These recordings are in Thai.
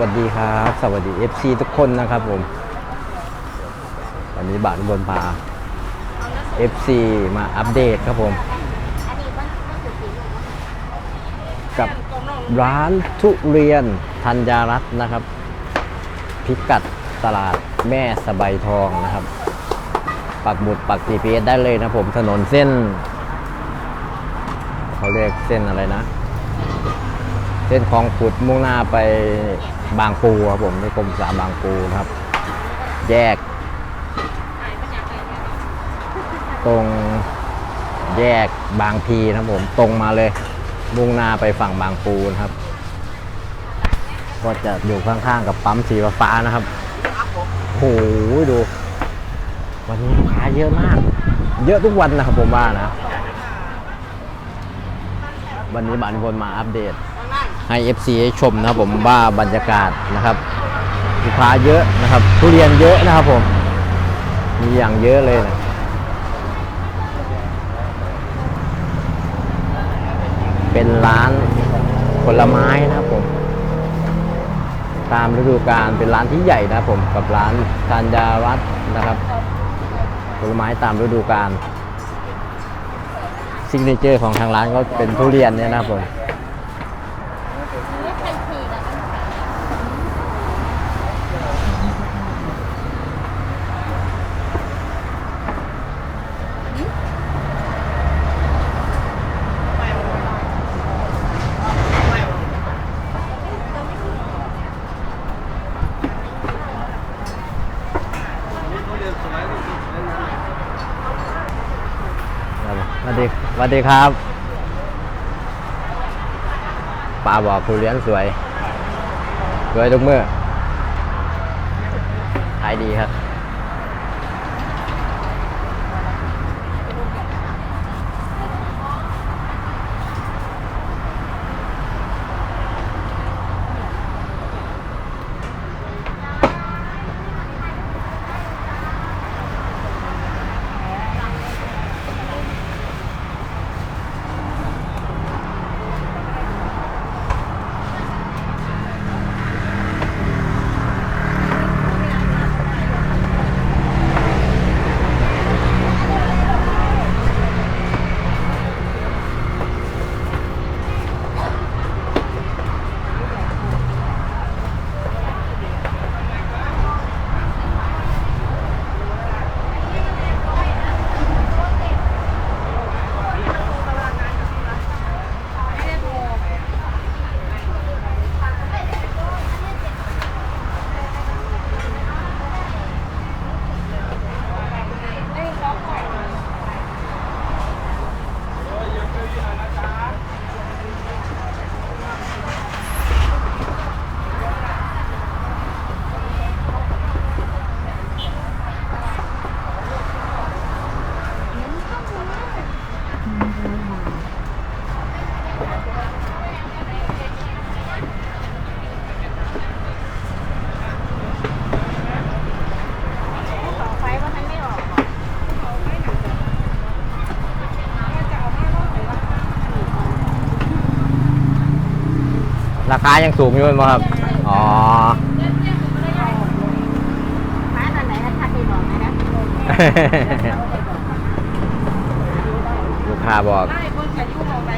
วัสดีครับ สวัสดี FC ทุกคนนะครับผมวันนี้บาทบนพา FC มาอัปเดตครับผม กับร้านทุเรียนธัญญารัตน์นะครับ พิกัดตลาดแม่สบายทองนะครับ ปักหมุดปัก GPS ได้เลยนะผมถนนเส้น เขาเรียกเส้นอะไรนะ เส้นคลองขุดมุ่งหน้าไป บางปูครับผมในกรมสาบางปูนะครับ แยก ตรงแยกบางพีนะครับผมตรงมาเลย มุ่งหน้าไปฝั่งบางปูนะครับ ก็จะอยู่ข้างๆกับปั๊มสีฟ้านะครับโอ้โหดู วันนี้ลูกค้าเยอะมาก เยอะทุกวันนะครับผมว่านะ วันนี้บานคนมาอัปเดต ให้ FC ให้ชมนะครับผมว่าบรรยากาศนะครับลูกค้าเยอะนะครับทุเรียนเยอะนะครับผม มีอย่างเยอะเลยนะเป็นร้านผลไม้นะครับผม ตามฤดูกาลเป็นร้านที่ใหญ่นะครับผมกับร้านธัญญารัตนะครับ ผลไม้ตามฤดูกาลซิกเนเจอร์ของทางร้านก็เป็นทุเรียนเนี่ยนะครับผม ส วัสดีสวัสดีครับป้าบอกผู้เรียนสวย สวยทุกเมื่อขายดีครับ ต่อไฟว่ามันไม่ออก รา คายังสูงอยู่ไหมครับ อ๋อฟ้าตอนไหนถ้าทักไปบอกนะนะลูกค้าบอก ได้เพิ่นจะอยู่หม้องไหน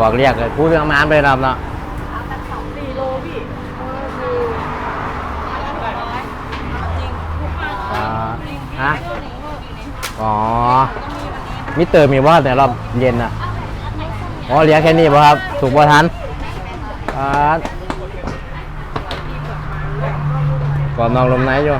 บอกเรียกเลยพูดเรื่องน้ำเลยครับเนาะสี่โลพี่เออคือจริงทุกวันอ่าฮะอ๋อมิเตอร์มีว่าแต่รอบเย็นอะอ๋อเหลือแค่นี้ป่ะครับ ถูกป่ะทันอ่าก่อนนองลมไหนอยู่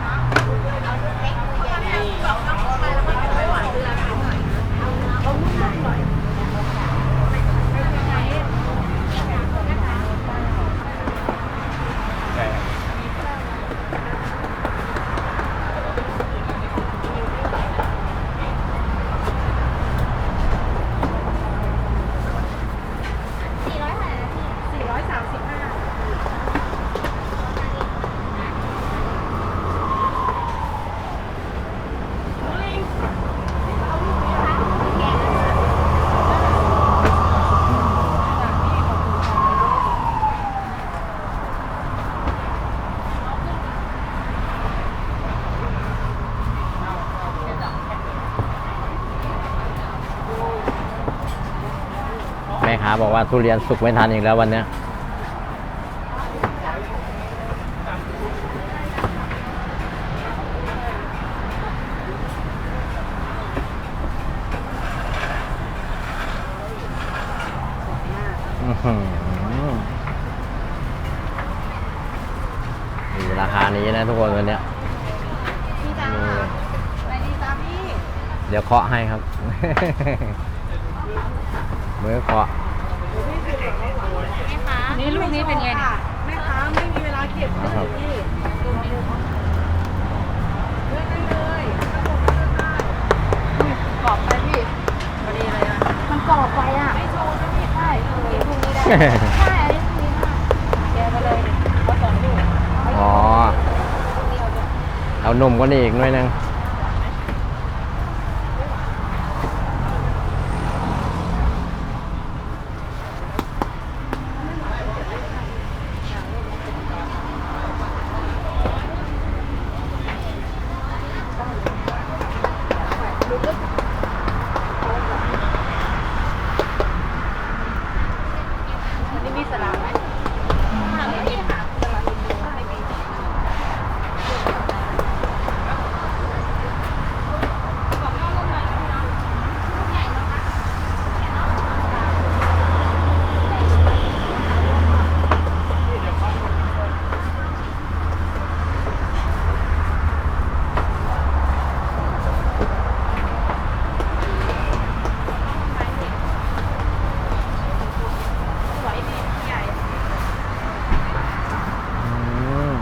ค้าบอกว่าทุเรียนสุกไม่ทันอีกแล้ววันเนี้ยอื้อหือนี่ราคานี้นะทุกคนวันเนี้ยพี่จ้าไปดีจ้าพี่ เดี๋ยวเคาะให้ครับมือ เคะนี่ลูกนี้เป็นไงเนี่ยแม่ค้าไม่มีเวลาเก็บเลยพี่เลือกได้เลยถ้าผมเลือกได้กรอบไหมพี่พอดีเลยนะมันกรอบไปอะไม่โชว์นะพี่ใช่พรุ่งนี้ได้ใช่อันนี้ดีมาแกมาเลยเอาสองลูกอ๋อเอานมก็นี่อีกหน่อยนึง อันนี้มีสลัดไหม ค่ะไม่มีค่ะ สลัดไม่มี อืม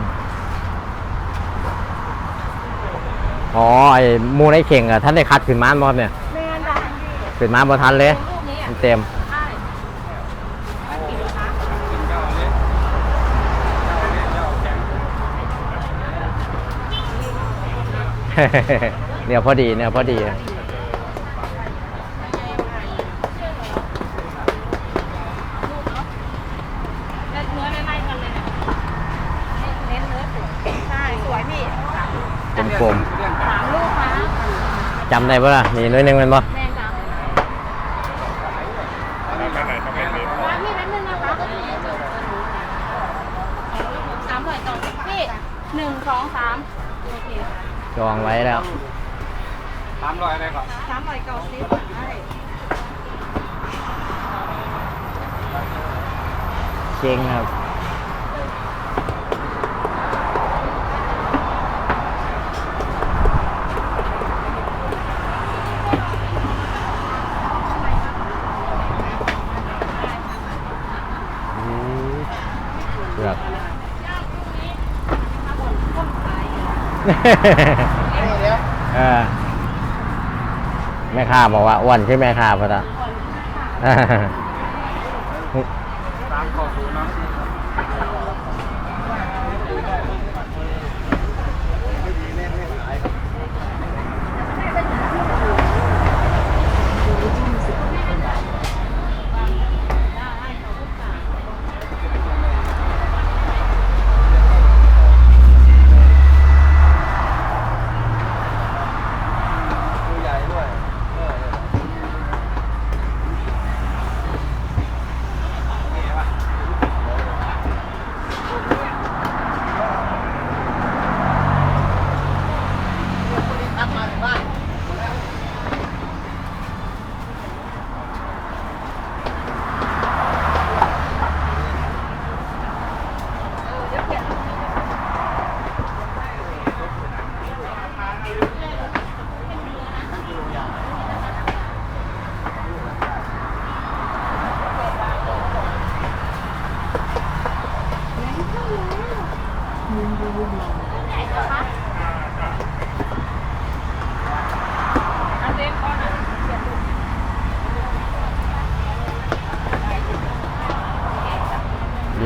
อ๋อไอ้หมูในเข่งอะท่านได้คัดขึ้นม้านบอสเนี่ยแม่นจ้ะขึ้นม้านบอทันเลยลูกนี้อะมันเต็ม ใช่กี่ลูกคะเนี่ยพอดีเนี่ยพอดี เนื้อไล่ๆกันเลยเนี่ยเน้นเนื้อสวยใช่สวยพี่สามลูก กลม สามลูกคะ ๆจำได้ปะล่ะนี่น้อยหนึงแมันปะแม่จ้ะร้านพี่แป๊บนึงนะคะก็คือสามร้อยต่อพี่หนึ่งสองสามโอเคจองไว้แล้ว สามร้อยอะไรก่อนสามร้อยเก้าสิบใช่เก่งครับ อืมเลือก เออแม่ค้าบอกว่าอ้วนใช่แม่ค้าพอดะ สามขอศูนย์เนาะ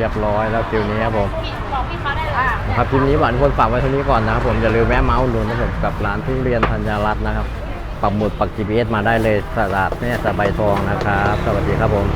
อ บร้อยแล้วคิวนี้ครับผมพี่บอกพี่เขาได้เลยนะครับคลิปนี้หวานคนฝากไว้เท่านี้ก่อนนะครับผมอย่าลืมแวะมาอุดหนุนนะครับผมกับร้านทุเรียนธัญรัตน์นะครับปักหมุดปัก GPS มาได้เลยตลาดแม่สะใบายทองนะครับ สวัสดีครับผม